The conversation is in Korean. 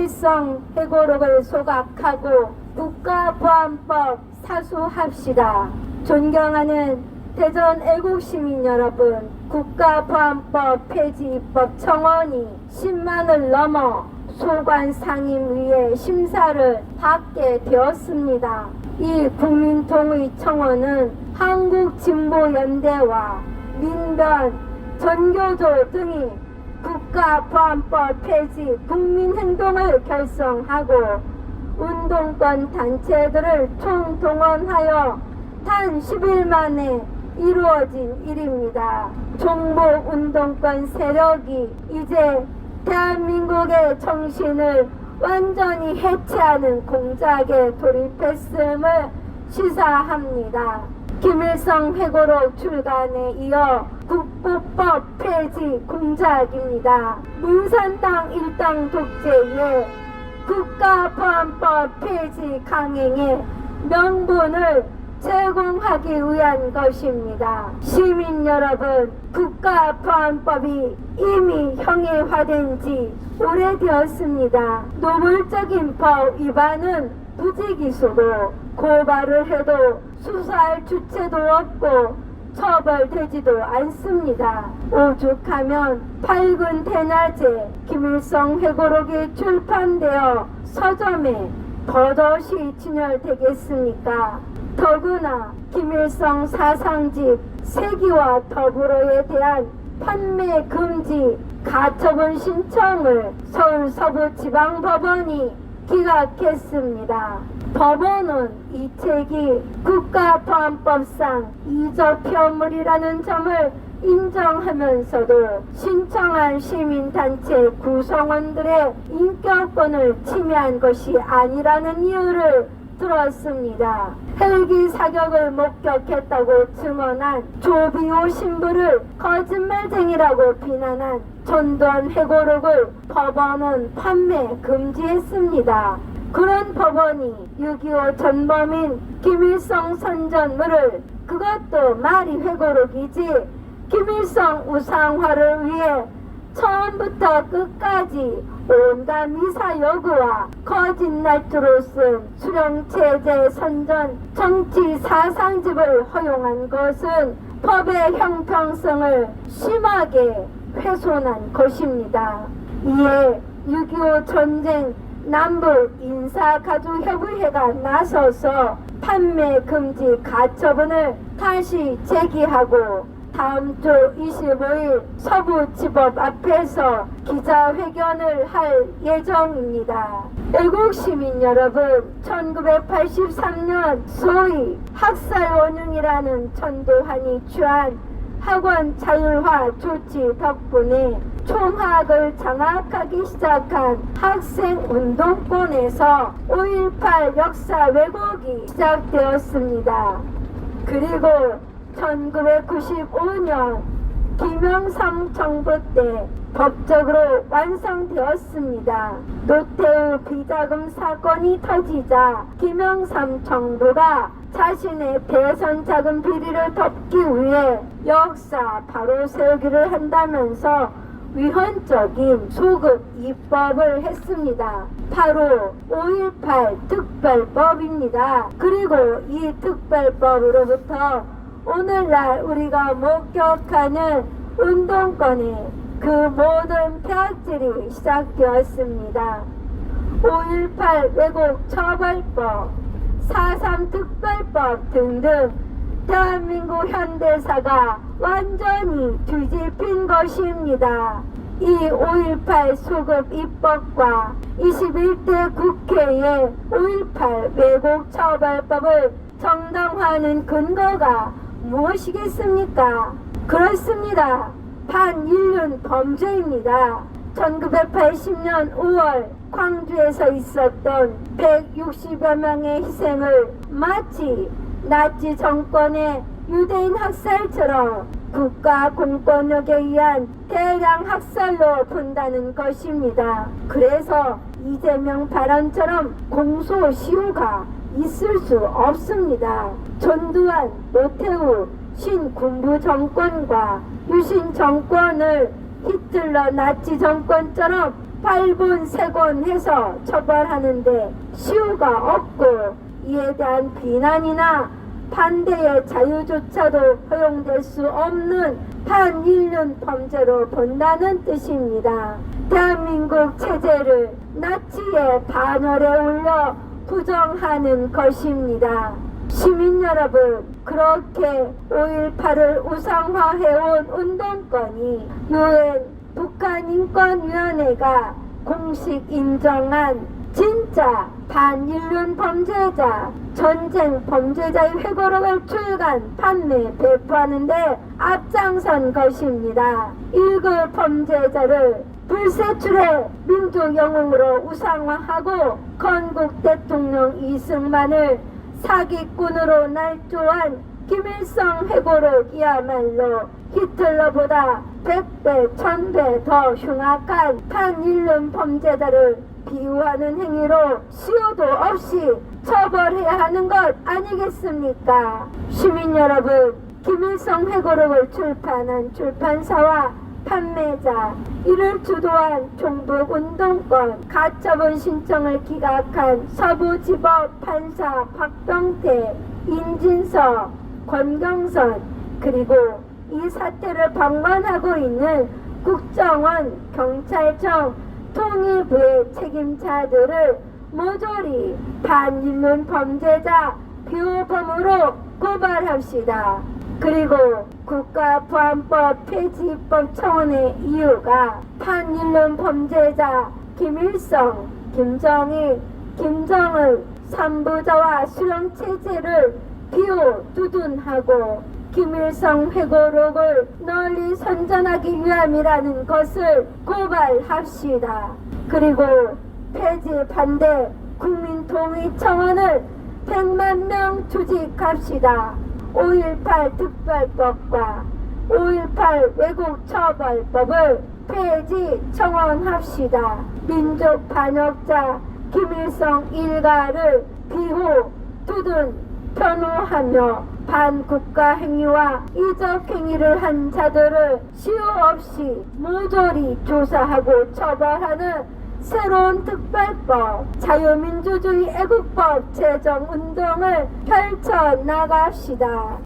김일성 회고록을 소각하고 국가보안법 사수합시다. 존경하는 대전 애국시민 여러분, 국가보안법 폐지 입법 청원이 10만을 넘어 소관 상임위의 심사를 받게 되었습니다. 이 국민통의 청원은 한국진보연대와 민변, 전교조 등이 국가보안법 폐지 국민행동을 결성하고 운동권 단체들을 총동원하여 단 10일 만에 이루어진 일입니다. 종북 운동권 세력이 이제 대한민국의 정신을 완전히 해체하는 공작에 돌입했음을 시사합니다. 김일성 회고록 출간에 이어 국보법 폐지 공작입니다. 문산당 일당 독재에 국가보안법 폐지 강행의 명분을 제공하기 위한 것입니다. 시민 여러분, 국가보안법이 이미 형해화된 지 오래되었습니다. 노골적인 법 위반은 부지기수고 고발을 해도 수사할 주체도 없고 처벌되지도 않습니다. 오죽하면 밝은 대낮에 김일성 회고록이 출판되어 서점에 버젓이 진열되겠습니까? 더구나 김일성 사상집 세기와 더불어에 대한 판매 금지 가처분 신청을 서울 서부지방법원이 기각했습니다. 법원은 이 책이 국가보안법상 이적표물이라는 점을 인정하면서도 신청한 시민단체 구성원들의 인격권을 침해한 것이 아니라는 이유를 들었습니다. 헬기 사격을 목격했다고 증언한 조비오 신부를 거짓말쟁이라고 비난한 전두환 회고록을 법원은 판매 금지했습니다. 그런 법원이 6.25 전범인 김일성 선전물을 그것도 말이 회고록이지 김일성 우상화를 위해 처음부터 끝까지 온갖 미사 여구와 거짓 날조로 쓴 수령체제 선전 정치 사상집을 허용한 것은 법의 형평성을 심하게 훼손한 것입니다. 이에 6.25 전쟁 남북 인사가족협의회가 나서서 판매 금지 가처분을 다시 제기하고 다음 주 25일 서부지법 앞에서 기자회견을 할 예정입니다. 애국 시민 여러분, 1983년 소위 학살원흉이라는 전두환이 취한 학원 자율화 조치 덕분에 총학을 장악하기 시작한 학생 운동권에서 5.18 역사 왜곡이 시작되었습니다. 그리고 1995년 김영삼 정부 때 법적으로 완성되었습니다. 노태우 비자금 사건이 터지자 김영삼 정부가 자신의 대선 자금 비리를 덮기 위해 역사 바로 세우기를 한다면서 위헌적인 소급 입법을 했습니다. 바로 5.18 특별법입니다. 그리고 이 특별법으로부터 오늘날 우리가 목격하는 운동권의 그 모든 폐악질이 시작되었습니다. 5.18 왜곡 처벌법, 4.3 특별법 등등 대한민국 현대사가 완전히 뒤집힌 것입니다. 이 5.18 소급 입법과 21대 국회의 5.18 왜곡 처벌법을 정당화하는 근거가 무엇이겠습니까? 그렇습니다. 반인륜 범죄입니다. 1980년 5월 광주에서 있었던 160여 명의 희생을 마치 나치 정권의 유대인 학살처럼 국가 공권력에 의한 대량 학살로 본다는 것입니다. 그래서 이재명 발언처럼 공소시효가 있을 수 없습니다. 전두환, 노태우, 신군부 정권과 유신 정권을 히틀러 나치 정권처럼 발본 세곤해서 처벌하는데 시효가 없고 이에 대한 비난이나 반대의 자유조차도 허용될 수 없는 반인륜 범죄로 본다는 뜻입니다. 대한민국 체제를 나치의 반열에 올려 부정하는 것입니다. 시민 여러분, 그렇게 5.18을 우상화해온 운동권이 유엔 북한인권위원회가 공식 인정한 진짜 반인륜 범죄자, 전쟁 범죄자의 회고록을 출간, 판매, 배포하는데 앞장선 것입니다. 일급 범죄자를 불세출의 민족 영웅으로 우상화하고 건국 대통령 이승만을 사기꾼으로 날조한 김일성 회고록이야말로 히틀러보다 100배, 1000배 더 흉악한 반인륜 범죄자를 비유하는 행위로 수요도 없이 처벌해야 하는 것 아니겠습니까? 시민 여러분, 김일성 회고록을 출판한 출판사와 판매자, 이를 주도한 종북운동권, 가처분 신청을 기각한 서부지법 판사 박병태, 인진서, 권경선, 그리고 이 사태를 방관하고 있는 국정원, 경찰청, 통일부의 책임자들을 모조리 반인륜 범죄자 비호범으로 고발합시다. 그리고 국가보안법 폐지법 청원의 이유가 반인륜 범죄자 김일성, 김정일, 김정은 삼부자와 수령체제를 비호 두둔하고 김일성 회고록을 널리 선전하기 위함이라는 것을 고발합시다. 그리고 폐지 반대 국민통일 청원을 100만 명 조직합시다. 5.18 특별법과 5.18 왜곡처벌법을 폐지 청원합시다. 민족 반역자 김일성 일가를 비호, 두둔, 변호하며 반국가 행위와 이적 행위를 한 자들을 시효 없이 모조리 조사하고 처벌하는 새로운 특별법, 자유민주주의 애국법 제정 운동을 펼쳐 나갑시다.